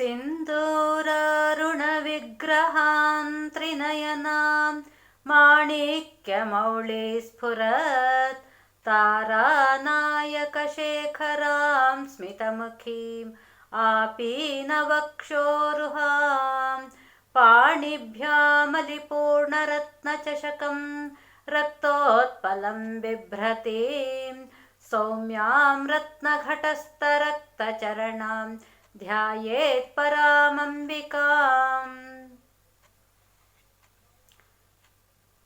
सिन्दूरारुणविग्रहान् त्रिनयनां माणिक्यमौळि स्फुरत् तारानायकशेखरां स्मितमुखीम् आपीनवक्षोरुहां पाणिभ्यामलिपूर्णरत्नचषकं रक्तोत्पलं बिभ्रतीं सौम्यां रत्नघटस्थरक्तचरणां ಧ್ಯಾಯೇತ್ ಪರಾಮಂಬಿಕಾಂ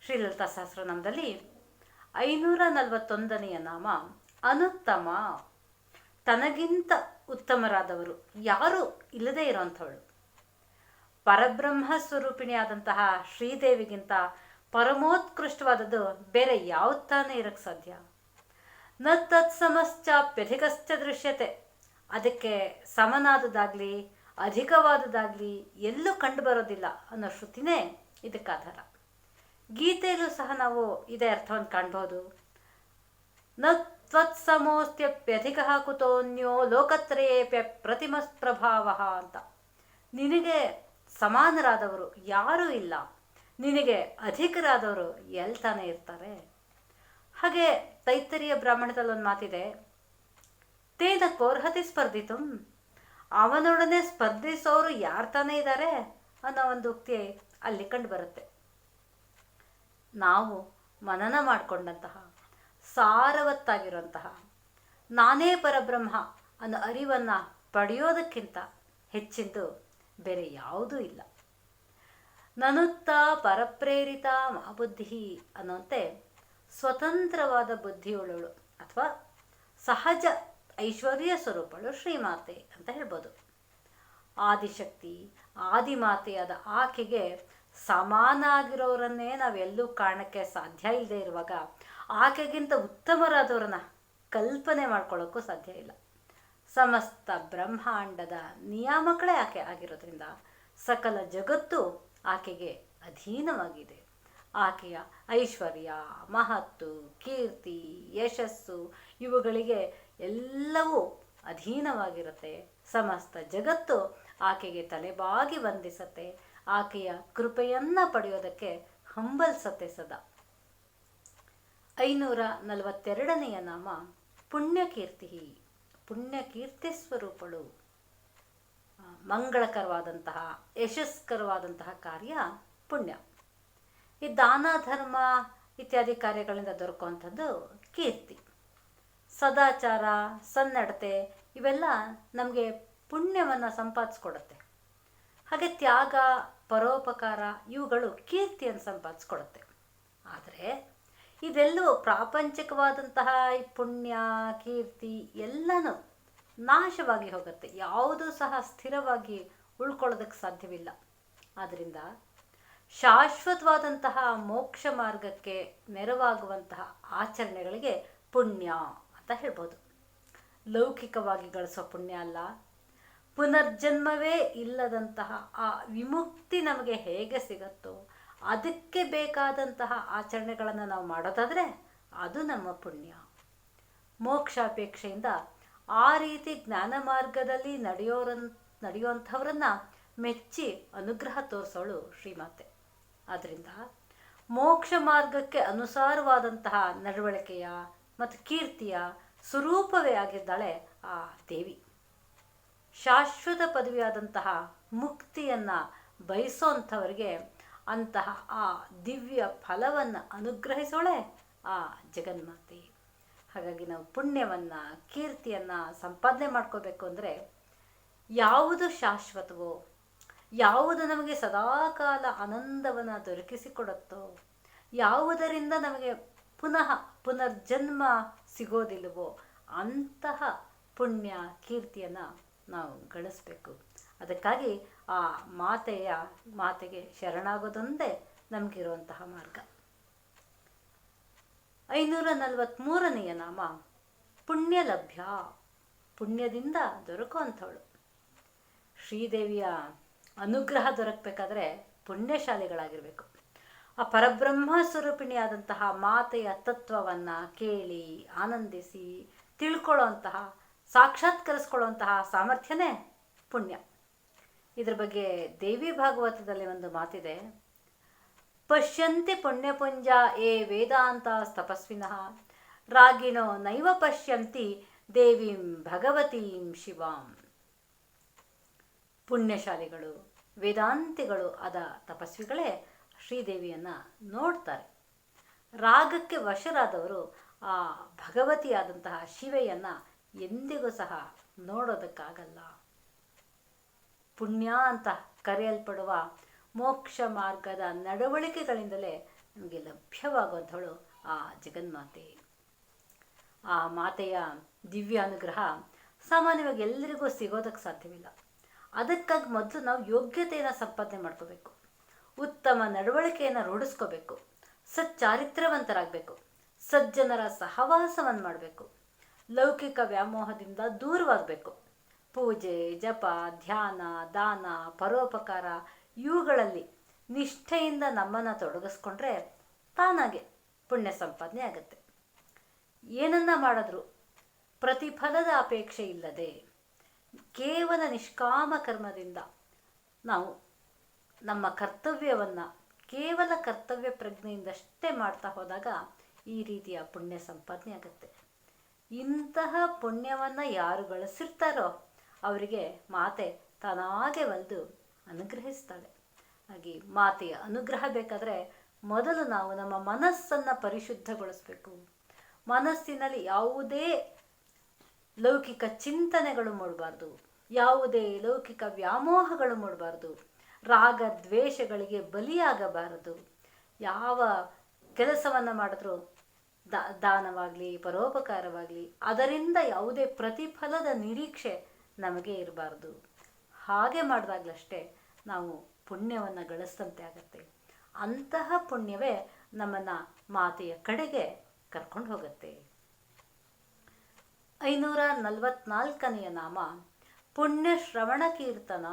ಶ್ರೀಲಲಿತಾ ಸಹಸ್ರನಾಮದಲ್ಲಿ ಐನೂರ ನಲವತ್ತೊಂದನೆಯ ನಾಮ ಅನುತ್ತಮ, ತನಗಿಂತ ಉತ್ತಮರಾದವರು ಯಾರು ಇಲ್ಲದೆ ಇರುವಂಥವಳು. ಪರಬ್ರಹ್ಮ ಸ್ವರೂಪಿಣಿಯಾದಂತಹ ಶ್ರೀದೇವಿಗಿಂತ ಪರಮೋತ್ಕೃಷ್ಟವಾದದ್ದು ಬೇರೆ ಯಾವ ತಾನೇ ಇರಕ್ಕೆ ಸಾಧ್ಯ. ನ ತತ್ಸಮಶ್ಚಾಪ್ಯಧಿಕಶ್ಚ ದೃಶ್ಯತೆ. ಅದಕ್ಕೆ ಸಮನಾದದಾಗ್ಲಿ ಅಧಿಕವಾದದಾಗ್ಲಿ ಎಲ್ಲೂ ಕಂಡು ಬರೋದಿಲ್ಲ ಅನ್ನೋ ಶ್ರುತಿನೇ ಇದಕ್ಕೆ ಆಧಾರ. ಗೀತೆಯಲ್ಲೂ ಸಹ ನಾವು ಇದೇ ಅರ್ಥವನ್ನು ಕಾಣ್ಬೋದು. ನ ತ್ವತ್ಸಮೋಸ್ತ್ಯಪ್ಯಧಿಕ ಕುತೋನ್ಯೋ ಲೋಕತ್ರಯೇಪ್ಯ ಪ್ರತಿಮಸ್ಪ್ರಭಾವ ಅಂತ. ನಿನಗೆ ಸಮಾನರಾದವರು ಯಾರೂ ಇಲ್ಲ. ನಿನಗೆ ಅಧಿಕರಾದವರು ಎಲ್ತಾನೆ ಇರ್ತಾರೆ? ಹಾಗೆ ತೈತರಿಯ ಬ್ರಾಹ್ಮಣದಲ್ಲಿ ಒಂದು ಮಾತಿದೆ ತೇನ ಕೋರ್ಹತಿ ಸ್ಪರ್ಧಿತು. ಅವನೊಡನೆ ಸ್ಪರ್ಧಿಸೋರು ಯಾರು ತಾನೇ ಇದ್ದಾರೆ ಅನ್ನೋ ಒಂದು ಉಕ್ತಿ ಅಲ್ಲಿ ಕಂಡು ಬರುತ್ತೆ. ನಾವು ಮನನ ಮಾಡಿಕೊಂಡಂತಹ, ಸಾರವತ್ತಾಗಿರುವಂತಹ, ನಾನೇ ಪರಬ್ರಹ್ಮ ಅನ್ನೋ ಅರಿವನ್ನು ಪಡೆಯೋದಕ್ಕಿಂತ ಹೆಚ್ಚಿಂದು ಬೇರೆ ಯಾವುದೂ ಇಲ್ಲ. ನನುತ್ತ ಪರಪ್ರೇರಿತ ಮಹಾಬುದ್ಧಿ ಅನ್ನೋಂತೆ ಸ್ವತಂತ್ರವಾದ ಬುದ್ಧಿಯುಳ್ಳವಳು ಅಥವಾ ಸಹಜ ಐಶ್ವರ್ಯ ಸ್ವರೂಪಳು ಶ್ರೀಮಾತೆ ಅಂತ ಹೇಳ್ಬೋದು. ಆದಿಶಕ್ತಿ, ಆದಿಮಾತೆಯಾದ ಆಕೆಗೆ ಸಮಾನ ಆಗಿರೋರನ್ನೇ ನಾವೆಲ್ಲೂ ಕಾಣಕ್ಕೆ ಸಾಧ್ಯ ಇಲ್ಲದೆ ಇರುವಾಗ ಆಕೆಗಿಂತ ಉತ್ತಮರಾದವರನ್ನ ಕಲ್ಪನೆ ಮಾಡ್ಕೊಳ್ಳೋಕ್ಕೂ ಸಾಧ್ಯ ಇಲ್ಲ. ಸಮಸ್ತ ಬ್ರಹ್ಮಾಂಡದ ನಿಯಾಮಕಳೇ ಆಕೆ ಆಗಿರೋದ್ರಿಂದ ಸಕಲ ಜಗತ್ತು ಆಕೆಗೆ ಅಧೀನವಾಗಿದೆ. ಆಕೆಯ ಐಶ್ವರ್ಯ, ಮಹತ್ತು, ಕೀರ್ತಿ, ಯಶಸ್ಸು ಇವುಗಳಿಗೆ ಎಲ್ಲವೂ ಅಧೀನವಾಗಿರುತ್ತೆ. ಸಮಸ್ತ ಜಗತ್ತು ಆಕೆಗೆ ತಲೆಬಾಗಿ ವಂದಿಸತ್ತೆ. ಆಕೆಯ ಕೃಪೆಯನ್ನ ಪಡೆಯೋದಕ್ಕೆ ಹಂಬಲ್ಸತ್ತೆ ಸದಾ. ಐನೂರ ನಲವತ್ತೆರಡನೆಯ ನಾಮ ಪುಣ್ಯಕೀರ್ತಿ. ಪುಣ್ಯಕೀರ್ತಿ ಸ್ವರೂಪಳು. ಮಂಗಳಕರವಾದಂತಹ, ಯಶಸ್ಕರವಾದಂತಹ ಕಾರ್ಯ ಪುಣ್ಯ. ಈ ದಾನ, ಧರ್ಮ ಇತ್ಯಾದಿ ಕಾರ್ಯಗಳಿಂದ ದೊರಕುವಂಥದ್ದು ಕೀರ್ತಿ. ಸದಾಚಾರ, ಸನ್ನಡತೆ ಇವೆಲ್ಲ ನಮಗೆ ಪುಣ್ಯವನ್ನು ಸಂಪಾದಿಸ್ಕೊಡುತ್ತೆ. ಹಾಗೆ ತ್ಯಾಗ, ಪರೋಪಕಾರ ಇವುಗಳು ಕೀರ್ತಿಯನ್ನು ಸಂಪಾದಿಸ್ಕೊಡುತ್ತೆ. ಆದರೆ ಇದೆಲ್ಲವೂ ಪ್ರಾಪಂಚಿಕವಾದಂತಹ ಪುಣ್ಯ, ಕೀರ್ತಿ ಎಲ್ಲನೂ ನಾಶವಾಗಿ ಹೋಗುತ್ತೆ. ಯಾವುದೂ ಸಹ ಸ್ಥಿರವಾಗಿ ಉಳ್ಕೊಳ್ಳೋದಕ್ಕೆ ಸಾಧ್ಯವಿಲ್ಲ. ಆದ್ದರಿಂದ ಶಾಶ್ವತವಾದಂತಹ ಮೋಕ್ಷ ಮಾರ್ಗಕ್ಕೆ ನೆರವಾಗುವಂತಹ ಆಚರಣೆಗಳಿಗೆ ಪುಣ್ಯ. ಅಂತ ಹೇಳ್ಬೋದು. ಲೌಕಿಕವಾಗಿ ಗಳಿಸೋ ಪುಣ್ಯ ಅಲ್ಲ. ಪುನರ್ಜನ್ಮವೇ ಇಲ್ಲದಂತಹ ಆ ವಿಮುಕ್ತಿ ನಮಗೆ ಹೇಗೆ ಸಿಗುತ್ತೋ, ಅದಕ್ಕೆ ಬೇಕಾದಂತಹ ಆಚರಣೆಗಳನ್ನು ನಾವು ಮಾಡೋದಾದರೆ ಅದು ನಮ್ಮ ಪುಣ್ಯ. ಮೋಕ್ಷಾಪೇಕ್ಷೆಯಿಂದ ಆ ರೀತಿ ಜ್ಞಾನ ಮಾರ್ಗದಲ್ಲಿ ನಡೆಯೋರನ್, ನಡೆಯುವಂಥವ್ರನ್ನ ಮೆಚ್ಚಿ ಅನುಗ್ರಹ ತೋರಿಸೋಳು ಶ್ರೀಮಾತೆ. ಆದ್ದರಿಂದ ಮೋಕ್ಷ ಮಾರ್ಗಕ್ಕೆ ಅನುಸಾರವಾದಂತಹ ನಡವಳಿಕೆಯ ಮತ್ತು ಕೀರ್ತಿಯ ಸ್ವರೂಪವೇ ಆಗಿದ್ದಾಳೆ ಆ ದೇವಿ. ಶಾಶ್ವತ ಪದವಿಯಾದಂತಹ ಮುಕ್ತಿಯನ್ನು ಬಯಸೋಂಥವರಿಗೆ ಅಂತಹ ಆ ದಿವ್ಯ ಫಲವನ್ನು ಅನುಗ್ರಹಿಸೋಳೆ ಆ ಜಗನ್ಮಾತೆ. ಹಾಗಾಗಿ ನಾವು ಪುಣ್ಯವನ್ನು, ಕೀರ್ತಿಯನ್ನು ಸಂಪಾದನೆ ಮಾಡ್ಕೋಬೇಕು ಅಂದರೆ ಯಾವುದು ಶಾಶ್ವತವೋ, ಯಾವುದು ನಮಗೆ ಸದಾಕಾಲ ಆನಂದವನ್ನು ದೊರಕಿಸಿಕೊಡುತ್ತೋ, ಯಾವುದರಿಂದ ನಮಗೆ ಪುನಃ ಪುನರ್ಜನ್ಮ ಸಿಗೋದಿಲ್ಲವೋ ಅಂತಹ ಪುಣ್ಯ ಕೀರ್ತಿಯನ್ನು ನಾವು ಗಳಿಸ್ಬೇಕು. ಅದಕ್ಕಾಗಿ ಆ ಮಾತೆಯ ಮಾತೆಗೆ ಶರಣಾಗೋದೊಂದೇ ನಮಗಿರುವಂತಹ ಮಾರ್ಗ. ಐನೂರ ನಲವತ್ತ್ಮೂರನೆಯ ನಾಮ ಪುಣ್ಯ ಲಭ್ಯ ಪುಣ್ಯದಿಂದ ದೊರಕುವಂಥವಳು. ಶ್ರೀದೇವಿಯ ಅನುಗ್ರಹ ದೊರಕಬೇಕಾದ್ರೆ ಪುಣ್ಯಶಾಲಿಗಳಾಗಿರಬೇಕು. ಆ ಪರಬ್ರಹ್ಮ ಸ್ವರೂಪಿಣಿಯಾದಂತಹ ಮಾತೆಯ ತತ್ವವನ್ನು ಕೇಳಿ ಆನಂದಿಸಿ ತಿಳ್ಕೊಳ್ಳೋಂತಹ ಸಾಕ್ಷಾತ್ಕರಿಸ್ಕೊಳ್ಳುವಂತಹ ಸಾಮರ್ಥ್ಯನೇ ಪುಣ್ಯ. ಇದ್ರ ಬಗ್ಗೆ ದೇವಿ ಭಾಗವತದಲ್ಲಿ ಒಂದು ಮಾತಿದೆ. ಪಶ್ಯಂತಿ ಪುಣ್ಯಪುಂಜ ಏ ವೇದಾಂತ ತಪಸ್ವಿನಃ. ರಾಗಿನೋ ನೈವ ಪಶ್ಯಂತಿ ದೇವಿಂ ಭಗವತೀಂ ಶಿವಾಂ. ಪುಣ್ಯಶಾಲಿಗಳು, ವೇದಾಂತಿಗಳು ಆದ ತಪಸ್ವಿಗಳೇ ಶ್ರೀದೇವಿಯನ್ನು ನೋಡ್ತಾರೆ. ರಾಗಕ್ಕೆ ವಶರಾದವರು ಆ ಭಗವತಿಯಾದಂತಹ ಶಿವೆಯನ್ನು ಎಂದಿಗೂ ಸಹ ನೋಡೋದಕ್ಕಾಗಲ್ಲ. ಪುಣ್ಯ ಅಂತ ಕರೆಯಲ್ಪಡುವ ಮೋಕ್ಷ ಮಾರ್ಗದ ನಡವಳಿಕೆಗಳಿಂದಲೇ ನಮಗೆ ಲಭ್ಯವಾಗುವಂಥವಳು ಆ ಜಗನ್ಮಾತೆ. ಆ ಮಾತೆಯ ದಿವ್ಯ ಅನುಗ್ರಹ ಸಾಮಾನ್ಯವಾಗಿ ಎಲ್ಲರಿಗೂ ಸಿಗೋದಕ್ಕೆ ಸಾಧ್ಯವಿಲ್ಲ. ಅದಕ್ಕಾಗಿ ಮೊದಲು ನಾವು ಯೋಗ್ಯತೆಯನ್ನು ಸಂಪಾದನೆ ಮಾಡ್ಕೋಬೇಕು. ಉತ್ತಮ ನಡವಳಿಕೆಯನ್ನು ರೂಢಿಸ್ಕೋಬೇಕು. ಸಚ್ಚಾರಿತ್ರವಂತರಾಗಬೇಕು ಸಜ್ಜನರ ಸಹವಾಸವನ್ನು ಮಾಡಬೇಕು. ಲೌಕಿಕ ವ್ಯಾಮೋಹದಿಂದ ದೂರವಾಗಬೇಕು. ಪೂಜೆ, ಜಪ, ಧ್ಯಾನ, ದಾನ, ಪರೋಪಕಾರ ಇವುಗಳಲ್ಲಿ ನಿಷ್ಠೆಯಿಂದ ನಮ್ಮನ್ನು ತೊಡಗಿಸ್ಕೊಂಡ್ರೆ ತಾನಾಗೆ ಪುಣ್ಯ ಸಂಪಾದನೆ ಆಗುತ್ತೆ. ಏನನ್ನ ಮಾಡಿದ್ರು? ಪ್ರತಿಫಲದ ಅಪೇಕ್ಷೆ ಇಲ್ಲದೆ ಕೇವಲ ನಿಷ್ಕಾಮ ಕರ್ಮದಿಂದ ನಾವು ನಮ್ಮ ಕರ್ತವ್ಯವನ್ನು ಕೇವಲ ಕರ್ತವ್ಯ ಪ್ರಜ್ಞೆಯಿಂದಷ್ಟೇ ಮಾಡ್ತಾ ಹೋದಾಗ ಈ ರೀತಿಯ ಪುಣ್ಯ ಸಂಪಾದನೆ ಆಗುತ್ತೆ. ಇಂತಹ ಪುಣ್ಯವನ್ನು ಯಾರು ಗಳಿಸಿರ್ತಾರೋ ಅವರಿಗೆ ಮಾತೆ ತಾನಾಗೆ ಒಲಿದು ಅನುಗ್ರಹಿಸ್ತಾಳೆ. ಹಾಗೆ ಮಾತೆಯ ಅನುಗ್ರಹ ಬೇಕಾದರೆ ಮೊದಲು ನಾವು ನಮ್ಮ ಮನಸ್ಸನ್ನು ಪರಿಶುದ್ಧಗೊಳಿಸಬೇಕು. ಮನಸ್ಸಿನಲ್ಲಿ ಯಾವುದೇ ಲೌಕಿಕ ಚಿಂತನೆಗಳು ಮೂಡಬಾರ್ದು. ಯಾವುದೇ ಲೌಕಿಕ ವ್ಯಾಮೋಹಗಳು ಮೂಡಬಾರ್ದು. ರಾಗ ದ್ವೇಷಗಳಿಗೆ ಬಲಿಯಾಗಬಾರದು. ಯಾವ ಕೆಲಸವನ್ನು ಮಾಡಿದ್ರೂ ದಾನವಾಗಲಿ, ಪರೋಪಕಾರವಾಗಲಿ, ಅದರಿಂದ ಯಾವುದೇ ಪ್ರತಿಫಲದ ನಿರೀಕ್ಷೆ ನಮಗೆ ಇರಬಾರ್ದು. ಹಾಗೆ ಮಾಡಿದಾಗಲಷ್ಟೇ ನಾವು ಪುಣ್ಯವನ್ನು ಗಳಿಸಿದಂತೆ ಆಗುತ್ತೆ. ಅಂತಹ ಪುಣ್ಯವೇ ನಮ್ಮನ್ನು ಮಾತೆಯ ಕಡೆಗೆ ಕರ್ಕೊಂಡು ಹೋಗುತ್ತೆ. ಐನೂರ ನಲವತ್ನಾಲ್ಕನೆಯ ನಾಮ ಪುಣ್ಯ ಶ್ರವಣ ಕೀರ್ತನ.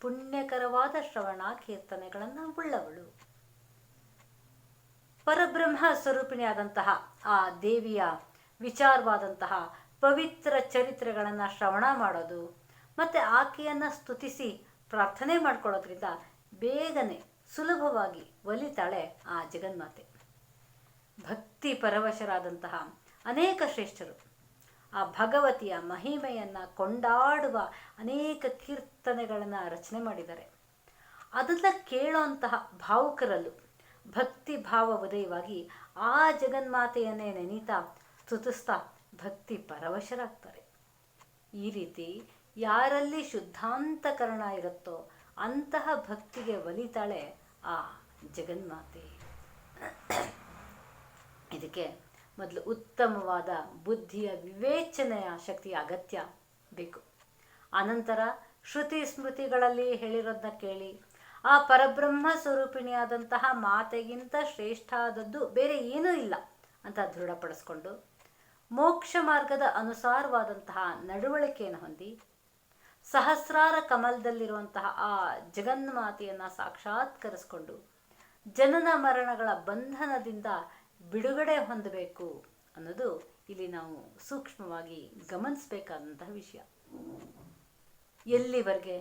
ಪುಣ್ಯಕರವಾದ ಶ್ರವಣ ಕೀರ್ತನೆಗಳನ್ನು ಉಳ್ಳವಳು. ಪರಬ್ರಹ್ಮ ಸ್ವರೂಪಿಣಿಯಾದಂತಹ ಆ ದೇವಿಯ ವಿಚಾರವಾದಂತಹ ಪವಿತ್ರ ಚರಿತ್ರೆಗಳನ್ನು ಶ್ರವಣ ಮಾಡೋದು, ಮತ್ತು ಆಕೆಯನ್ನು ಸ್ತುತಿಸಿ ಪ್ರಾರ್ಥನೆ ಮಾಡ್ಕೊಳ್ಳೋದ್ರಿಂದ ಬೇಗನೆ ಸುಲಭವಾಗಿ ಒಲಿತಾಳೆ ಆ ಜಗನ್ಮಾತೆ. ಭಕ್ತಿ ಪರವಶರಾದಂತಹ ಅನೇಕ ಶ್ರೇಷ್ಠರು ಆ ಭಗವತಿಯ ಮಹಿಮೆಯನ್ನು ಕೊಂಡಾಡುವ ಅನೇಕ ಕೀರ್ತನೆಗಳನ್ನು ರಚನೆ ಮಾಡಿದ್ದಾರೆ. ಅದನ್ನು ಕೇಳೋಂತಹ ಭಾವುಕರಲ್ಲೂ ಭಕ್ತಿ ಭಾವ ಉದಯವಾಗಿ ಆ ಜಗನ್ಮಾತೆಯನ್ನೇ ನೆನೀತಾ ಸ್ತುತಿಸ್ತಾ ಭಕ್ತಿ ಪರವಶರಾಗ್ತಾರೆ. ಈ ರೀತಿ ಯಾರಲ್ಲಿ ಶುದ್ಧಾಂತಕರಣ ಇರುತ್ತೋ ಅಂತಹ ಭಕ್ತಿಗೆ ಒಲಿತಾಳೆ ಆ ಜಗನ್ಮಾತೆ. ಇದಕ್ಕೆ ಮೊದಲು ಉತ್ತಮವಾದ ಬುದ್ಧಿಯ ವಿವೇಚನೆಯ ಶಕ್ತಿಯ ಅಗತ್ಯ ಬೇಕು. ಅನಂತರ ಶ್ರುತಿ ಸ್ಮೃತಿಗಳಲ್ಲಿ ಹೇಳಿರೋದನ್ನ ಕೇಳಿ. ಆ ಪರಬ್ರಹ್ಮ ಸ್ವರೂಪಿಣಿಯಾದಂತಹ ಮಾತೆಗಿಂತ ಶ್ರೇಷ್ಠ ಆದದ್ದು ಬೇರೆ ಏನೂ ಇಲ್ಲ ಅಂತ ದೃಢಪಡಿಸ್ಕೊಂಡು ಮೋಕ್ಷ ಮಾರ್ಗದ ಅನುಸಾರವಾದಂತಹ ನಡವಳಿಕೆಯನ್ನು ಹೊಂದಿ ಸಹಸ್ರಾರ ಕಮಲದಲ್ಲಿರುವಂತಹ ಆ ಜಗನ್ಮಾತೆಯನ್ನು ಸಾಕ್ಷಾತ್ಕರಿಸ್ಕೊಂಡು ಜನನ ಮರಣಗಳ ಬಂಧನದಿಂದ ಬಿಡುಗಡೆ ಹೊಂದಬೇಕು ಅನ್ನೋದು ಇಲ್ಲಿ ನಾವು ಸೂಕ್ಷ್ಮವಾಗಿ ಗಮನಿಸಬೇಕಾದಂತಹ ವಿಷಯ. ಎಲ್ಲಿವರೆಗೆ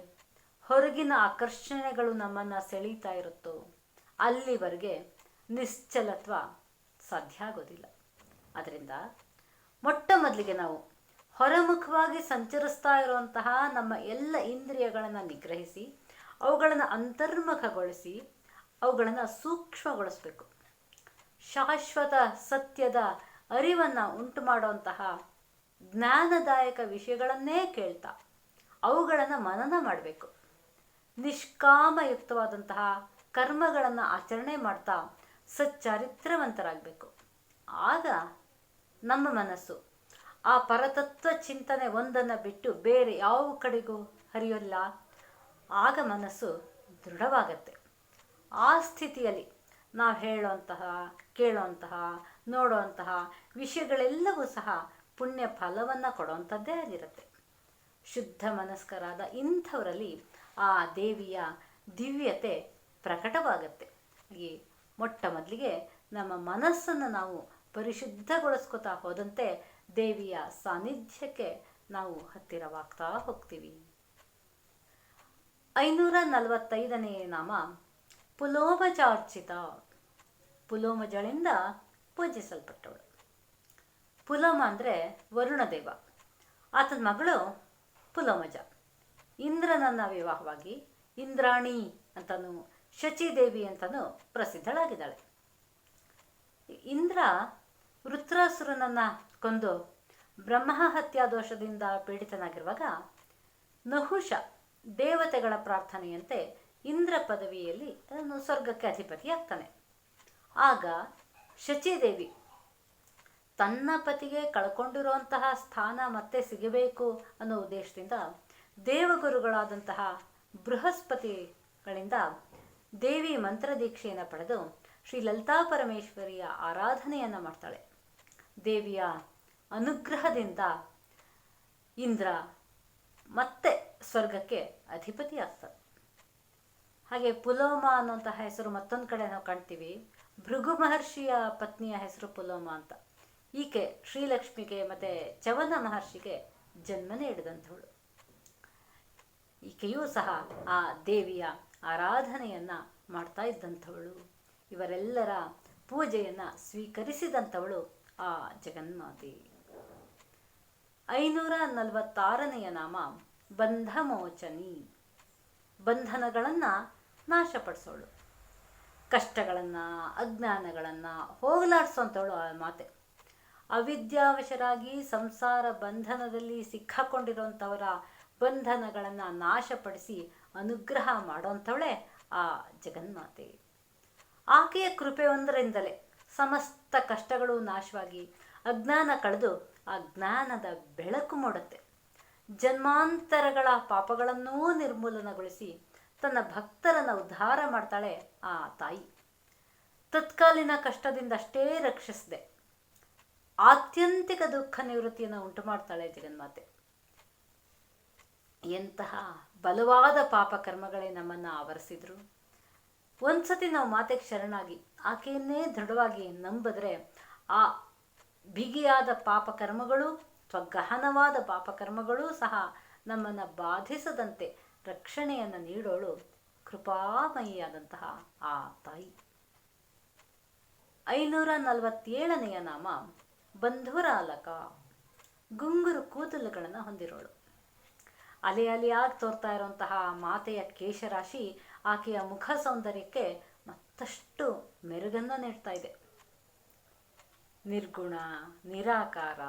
ಹೊರಗಿನ ಆಕರ್ಷಣೆಗಳು ನಮ್ಮನ್ನು ಸೆಳೀತಾ ಇರುತ್ತೋ ಅಲ್ಲಿವರೆಗೆ ನಿಶ್ಚಲತ್ವ ಸಾಧ್ಯ ಆಗೋದಿಲ್ಲ. ಅದರಿಂದ ಮೊಟ್ಟ ಮೊದಲಿಗೆ ನಾವು ಹೊರಮುಖವಾಗಿ ಸಂಚರಿಸ್ತಾ ಇರುವಂತಹ ನಮ್ಮ ಎಲ್ಲ ಇಂದ್ರಿಯಗಳನ್ನು ನಿಗ್ರಹಿಸಿ, ಅವುಗಳನ್ನು ಅಂತರ್ಮುಖಗೊಳಿಸಿ, ಅವುಗಳನ್ನು ಸೂಕ್ಷ್ಮಗೊಳಿಸಬೇಕು. ಶಾಶ್ವತ ಸತ್ಯದ ಅರಿವನ್ನು ಉಂಟು ಮಾಡುವಂತಹ ಜ್ಞಾನದಾಯಕ ವಿಷಯಗಳನ್ನೇ ಕೇಳ್ತಾ ಅವುಗಳನ್ನು ಮನನ ಮಾಡಬೇಕು. ನಿಷ್ಕಾಮಯುಕ್ತವಾದಂತಹ ಕರ್ಮಗಳನ್ನು ಆಚರಣೆ ಮಾಡ್ತಾ ಸಚ್ಚಾರಿತ್ರವಂತರಾಗಬೇಕು. ಆಗ ನಮ್ಮ ಮನಸ್ಸು ಆ ಪರತತ್ವ ಚಿಂತನೆ ಒಂದನ್ನು ಬಿಟ್ಟು ಬೇರೆ ಯಾವ ಕಡೆಗೂ ಹರಿಯೋಲ್ಲ. ಆಗ ಮನಸ್ಸು ದೃಢವಾಗತ್ತೆ. ಆ ಸ್ಥಿತಿಯಲ್ಲಿ ನಾವು ಹೇಳುವಂತಹ, ಕೇಳುವಂತಹ, ನೋಡುವಂತಹ ವಿಷಯಗಳೆಲ್ಲವೂ ಸಹ ಪುಣ್ಯ ಫಲವನ್ನು ಕೊಡುವಂಥದ್ದೇ ಆಗಿರುತ್ತೆ. ಶುದ್ಧ ಮನಸ್ಕರಾದ ಇಂಥವರಲ್ಲಿ ಆ ದೇವಿಯ ದಿವ್ಯತೆ ಪ್ರಕಟವಾಗತ್ತೆ. ಈ ಮೊಟ್ಟ ಮೊದಲಿಗೆ ನಮ್ಮ ಮನಸ್ಸನ್ನು ನಾವು ಪರಿಶುದ್ಧಗೊಳಿಸ್ಕೊತಾ ಹೋದಂತೆ ದೇವಿಯ ಸಾನ್ನಿಧ್ಯಕ್ಕೆ ನಾವು ಹತ್ತಿರವಾಗ್ತಾ ಹೋಗ್ತೀವಿ. ಐನೂರ ನಲವತ್ತೈದನೇ ನಾಮ ಪುಲೋಮಜಾರ್ಚಿತ ಪುಲೋಮಜಳಿಂದ ಪೂಜಿಸಲ್ಪಟ್ಟವಳು. ಪುಲೋಮ ಅಂದರೆ ವರುಣದೇವ ಆತನ ಮಗಳು ಪುಲೋಮಜ. ಇಂದ್ರನನ್ನ ವಿವಾಹವಾಗಿ ಇಂದ್ರಾಣಿ ಅಂತನೂ, ಶಚಿದೇವಿ ಅಂತನೂ ಪ್ರಸಿದ್ಧಳಾಗಿದ್ದಾಳೆ. ಇಂದ್ರ ವೃತ್ರಾಸುರನನ್ನ ಕೊಂದು ಬ್ರಹ್ಮಹತ್ಯಾ ದೋಷದಿಂದ ಪೀಡಿತನಾಗಿರುವಾಗ ನಹುಷ ದೇವತೆಗಳ ಪ್ರಾರ್ಥನೆಯಂತೆ ಇಂದ್ರ ಪದವಿಯಲ್ಲಿ ಅವನು ಸ್ವರ್ಗಕ್ಕೆ ಅಧಿಪತಿಯಾಗ್ತಾನೆ. ಆಗ ಶಚಿದೇವಿ, ತನ್ನ ಪತಿಗೆ ಕಳ್ಕೊಂಡಿರುವಂತಹ ಸ್ಥಾನ ಮತ್ತೆ ಸಿಗಬೇಕು ಅನ್ನೋ ಉದ್ದೇಶದಿಂದ ದೇವಗುರುಗಳಾದಂತಹ ಬೃಹಸ್ಪತಿಗಳಿಂದ ದೇವಿ ಮಂತ್ರ ದೀಕ್ಷೆಯನ್ನು ಪಡೆದು ಶ್ರೀ ಲಲಿತಾ ಪರಮೇಶ್ವರಿಯ ಆರಾಧನೆಯನ್ನು ಮಾಡ್ತಾಳೆ. ದೇವಿಯ ಅನುಗ್ರಹದಿಂದ ಇಂದ್ರ ಮತ್ತೆ ಸ್ವರ್ಗಕ್ಕೆ ಅಧಿಪತಿಯಾಗ್ತಾನೆ. ಹಾಗೆ ಪುಲೋಮ ಅನ್ನುವಂತಹ ಹೆಸರು ಮತ್ತೊಂದು ಕಡೆ ನಾವು ಕಾಣ್ತೀವಿ. ಭೃಗು ಮಹರ್ಷಿಯ ಪತ್ನಿಯ ಹೆಸರು ಪುಲೋಮ ಅಂತ. ಈಕೆ ಶ್ರೀಲಕ್ಷ್ಮಿಗೆ ಮತ್ತೆ ಚವನ ಮಹರ್ಷಿಗೆ ಜನ್ಮ ನೀಡಿದಂಥವಳು. ಈಕೆಯೂ ಸಹ ಆ ದೇವಿಯ ಆರಾಧನೆಯನ್ನ ಮಾಡ್ತಾ ಇದ್ದಂಥವಳು. ಇವರೆಲ್ಲರ ಪೂಜೆಯನ್ನ ಸ್ವೀಕರಿಸಿದಂಥವಳು ಆ ಜಗನ್ಮಾತೆ. ಐನೂರ ನಲವತ್ತಾರನೆಯ ನಾಮ ಬಂಧಮೋಚನಿ. ಬಂಧನಗಳನ್ನ ನಾಶಪಡಿಸೋಳು. ಕಷ್ಟಗಳನ್ನು, ಅಜ್ಞಾನಗಳನ್ನು ಹೋಗಲಾಡಿಸೋಂಥವಳು ಆ ಮಾತೆ. ಅವಿದ್ಯಾವಶರಾಗಿ ಸಂಸಾರ ಬಂಧನದಲ್ಲಿ ಸಿಕ್ಕಾಕೊಂಡಿರುವಂಥವರ ಬಂಧನಗಳನ್ನು ನಾಶಪಡಿಸಿ ಅನುಗ್ರಹ ಮಾಡೋಂಥವಳೆ ಆ ಜಗನ್ಮಾತೆ. ಆಕೆಯ ಕೃಪೆ ಒಂದರಿಂದಲೇ ಸಮಸ್ತ ಕಷ್ಟಗಳು ನಾಶವಾಗಿ ಅಜ್ಞಾನ ಕಳೆದು ಆ ಜ್ಞಾನದ ಬೆಳಕು ಮೂಡುತ್ತೆ. ಜನ್ಮಾಂತರಗಳ ಪಾಪಗಳನ್ನೂ ನಿರ್ಮೂಲನಗೊಳಿಸಿ ತನ್ನ ಭಕ್ತರನ್ನು ಉದ್ಧಾರ ಮಾಡ್ತಾಳೆ ಆ ತಾಯಿ. ತತ್ಕಾಲಿನ ಕಷ್ಟದಿಂದ ಅಷ್ಟೇ ರಕ್ಷಿಸದೆ. ಆತ್ಯಂತಿಕ ದುಃಖ ನಿವೃತ್ತಿಯನ್ನು ಉಂಟು ಮಾಡ್ತಾಳೆ ಜಗನ್ಮಾತೆ. ಎಂತಹ ಬಲವಾದ ಪಾಪ ಕರ್ಮಗಳೇ ನಮ್ಮನ್ನು ಆವರಿಸಿದ್ರು. ಒಂದ್ಸತಿ ನಾವು ಮಾತೆಗೆ ಶರಣಾಗಿ ಆಕೆಯನ್ನೇ ದೃಢವಾಗಿ ನಂಬಿದ್ರೆ ಆ ಬಿಗಿಯಾದ ಪಾಪ ಕರ್ಮಗಳು ಅಥವಾ ಗಹನವಾದ ಪಾಪ ಕರ್ಮಗಳು ಸಹ ನಮ್ಮನ್ನು ಬಾಧಿಸದಂತೆ ರಕ್ಷಣೆಯನ್ನು ನೀಡೋಳು ಕೃಪಾಮಯಿಯಾದಂತಹ ಆ ತಾಯಿ. ಐನೂರ ನಲವತ್ತೇಳನೆಯ ನಾಮ ಬಂಧುರಾಲಕ ಗುಂಗುರು ಕೂದಲುಗಳನ್ನು ಹೊಂದಿರೋಳು. ಅಲೆ ಅಲೆಯಾಗಿ ತೋರ್ತಾ ಇರುವಂತಹ ಮಾತೆಯ ಕೇಶರಾಶಿ ಆಕೆಯ ಮುಖ ಸೌಂದರ್ಯಕ್ಕೆ ಮತ್ತಷ್ಟು ಮೆರುಗನ್ನು ನೀಡ್ತಾ ಇದೆ. ನಿರ್ಗುಣ, ನಿರಾಕಾರ,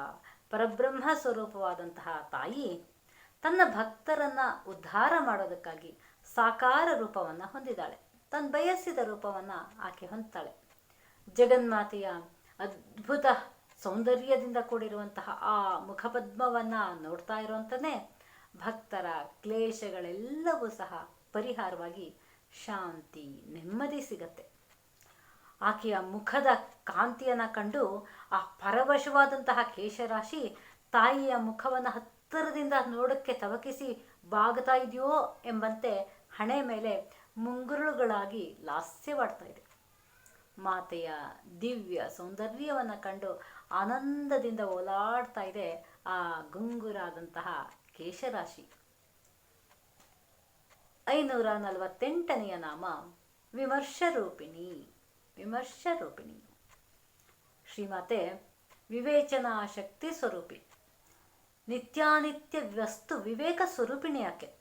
ಪರಬ್ರಹ್ಮ ಸ್ವರೂಪವಾದಂತಹ ತಾಯಿ ತನ್ನ ಭಕ್ತರನ್ನ ಉದ್ಧಾರ ಮಾಡೋದಕ್ಕಾಗಿ ಸಾಕಾರ ರೂಪವನ್ನ ಹೊಂದಿದ್ದಾಳೆ. ತನ್ನ ಬಯಸಿದ ರೂಪವನ್ನ ಆಕೆ ಹೊಂದ್ತಾಳೆ. ಜಗನ್ಮಾತೆಯ ಅದ್ಭುತ ಸೌಂದರ್ಯದಿಂದ ಕೂಡಿರುವಂತಹ ಆ ಮುಖಪದ್ಮವನ್ನ ನೋಡ್ತಾ ಇರುವಂತನೇ ಭಕ್ತರ ಕ್ಲೇಶಗಳೆಲ್ಲವೂ ಸಹ ಪರಿಹಾರವಾಗಿ ಶಾಂತಿ, ನೆಮ್ಮದಿ ಸಿಗತ್ತೆ. ಆಕೆಯ ಮುಖದ ಕಾಂತಿಯನ್ನ ಕಂಡು ಆ ಪರವಶವಾದಂತಹ ಕೇಶರಾಶಿ ತಾಯಿಯ ಮುಖವನ್ನು ಹತ್ತಿರದಿಂದ ನೋಡಕ್ಕೆ ತವಕಿಸಿ ಬಾಗ್ತಾ ಇದೆಯೋ ಎಂಬಂತೆ ಹಣೆ ಮೇಲೆ ಮುಂಗುರುಳುಗಳಾಗಿ ಲಾಸ್ಯವಾಡ್ತಾ ಇದೆ. ಮಾತೆಯ ದಿವ್ಯ ಸೌಂದರ್ಯವನ್ನು ಕಂಡು ಆನಂದದಿಂದ ಓಲಾಡ್ತಾ ಇದೆ ಆ ಗುಂಗುರಾದಂತಹ ಕೇಶರಾಶಿ. ಐನೂರ ನಲವತ್ತೆಂಟನೆಯ ನಾಮ ವಿಮರ್ಶರೂಪಿಣಿ ವಿಮರ್ಶರೂಪಿಣಿ. ಶ್ರೀಮಾತೆ ವಿವೇಚನಾ ಶಕ್ತಿ ಸ್ವರೂಪಿ. ನಿತ್ಯಾನಿತ್ಯ ವಸ್ತು ವಿವೇಕ ಸ್ವರೂಪಿಣಿ ಆಕೆ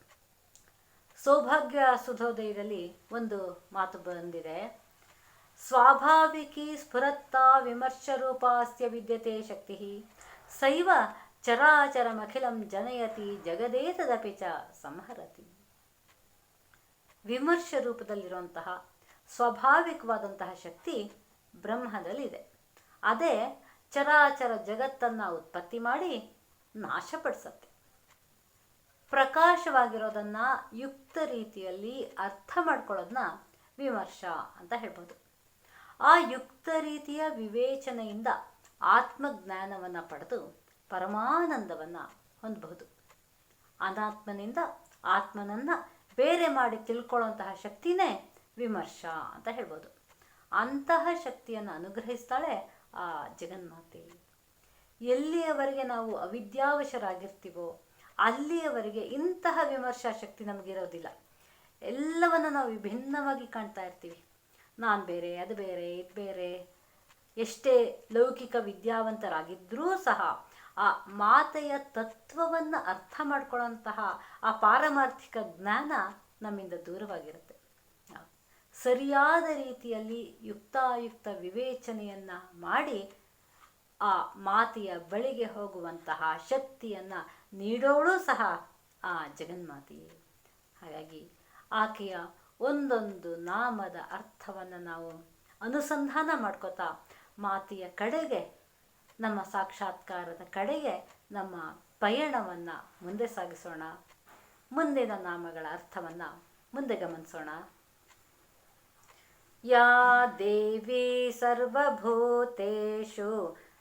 ಸೌಭಾಗ್ಯ ಸುಧೋದಯದಲ್ಲಿ ಒಂದು ಮಾತು ಬಂದಿದೆ. ಸ್ವಾಭಾವಿಕಿ ಸ್ಫುರತ್ತ ವಿಮರ್ಶ ರೂಪಾಸ್ಯ ವಿದ್ಯತೆ ಶಕ್ತಿ. ಸೈವ ಚರಾಚರಮಖಿಲಂ ಜನಯತಿ ಜಗದೇತದಪಿ ಚ ಸಂಹರತಿ. ವಿಮರ್ಶ ರೂಪದಲ್ಲಿರುವಂತಹ ಸ್ವಾಭಾವಿಕವಾದಂತಹ ಶಕ್ತಿ ಬ್ರಹ್ಮದಲ್ಲಿದೆ. ಅದೇ ಚರಾಚರ ಜಗತ್ತನ್ನು ಉತ್ಪತ್ತಿ ಮಾಡಿ ನಾಶಪಡಿಸತ್ತೆ. ಪ್ರಕಾಶವಾಗಿರೋದನ್ನ ಯುಕ್ತ ರೀತಿಯಲ್ಲಿ ಅರ್ಥ ಮಾಡ್ಕೊಳ್ಳೋದನ್ನ ವಿಮರ್ಶ ಅಂತ ಹೇಳ್ಬೋದು. ಆ ಯುಕ್ತ ರೀತಿಯ ವಿವೇಚನೆಯಿಂದ ಆತ್ಮಜ್ಞಾನವನ್ನು ಪಡೆದು ಪರಮಾನಂದವನ್ನು ಹೊಂದಬಹುದು. ಅನಾತ್ಮನಿಂದ ಆತ್ಮನನ್ನು ಬೇರೆ ಮಾಡಿ ತಿಳ್ಕೊಳ್ಳುವಂತಹ ಶಕ್ತಿನೇ ವಿಮರ್ಶ ಅಂತ ಹೇಳ್ಬೋದು. ಅಂತಹ ಶಕ್ತಿಯನ್ನು ಅನುಗ್ರಹಿಸ್ತಾಳೆ ಆ ಜಗನ್ಮಾತೆ. ಎಲ್ಲಿಯವರೆಗೆ ನಾವು ಅವಿದ್ಯಾವಶರಾಗಿರ್ತೀವೋ ಅಲ್ಲಿಯವರೆಗೆ ಇಂತಹ ವಿಮರ್ಶಾ ಶಕ್ತಿ ನಮಗಿರೋದಿಲ್ಲ. ಎಲ್ಲವನ್ನು ನಾವು ವಿಭಿನ್ನವಾಗಿ ಕಾಣ್ತಾ ಇರ್ತೀವಿ. ನಾನು ಬೇರೆ, ಅದು ಬೇರೆ, ಇದು ಬೇರೆ, ಎಷ್ಟೇ ಲೌಕಿಕ ವಿದ್ಯಾವಂತರಾಗಿದ್ದರೂ ಸಹ ಆ ಮಾತೆಯ ತತ್ವವನ್ನು ಅರ್ಥ ಮಾಡ್ಕೊಳ್ಳೋಂತಹ ಆ ಪಾರಮಾರ್ಥಿಕ ಜ್ಞಾನ ನಮ್ಮಿಂದ ದೂರವಾಗಿರುತ್ತೆ. ಸರಿಯಾದ ರೀತಿಯಲ್ಲಿ ಯುಕ್ತಾಯುಕ್ತ ವಿವೇಚನೆಯನ್ನು ಮಾಡಿ ಆ ಮಾತೆಯ ಬಳಿಗೆ ಹೋಗುವಂತಹ ಶಕ್ತಿಯನ್ನ ನೀಡೋಳು ಸಹ ಆ ಜಗನ್ಮಾತೆಯೇ ಹಾಗಾಗಿ ಆಕೆಯ ಒಂದೊಂದು ನಾಮದ ಅರ್ಥವನ್ನು ನಾವು ಅನುಸಂಧಾನ ಮಾಡ್ಕೋತಾ ಮಾತೆಯ ಕಡೆಗೆ, ನಮ್ಮ ಸಾಕ್ಷಾತ್ಕಾರದ ಕಡೆಗೆ ನಮ್ಮ ಪಯಣವನ್ನು ಮುಂದೆ ಸಾಗಿಸೋಣ. ಮುಂದಿನ ನಾಮಗಳ ಅರ್ಥವನ್ನು ಮುಂದೆ ಗಮನಿಸೋಣ. ಯಾ ದೇವಿ ಸರ್ವಭೂತೇಷು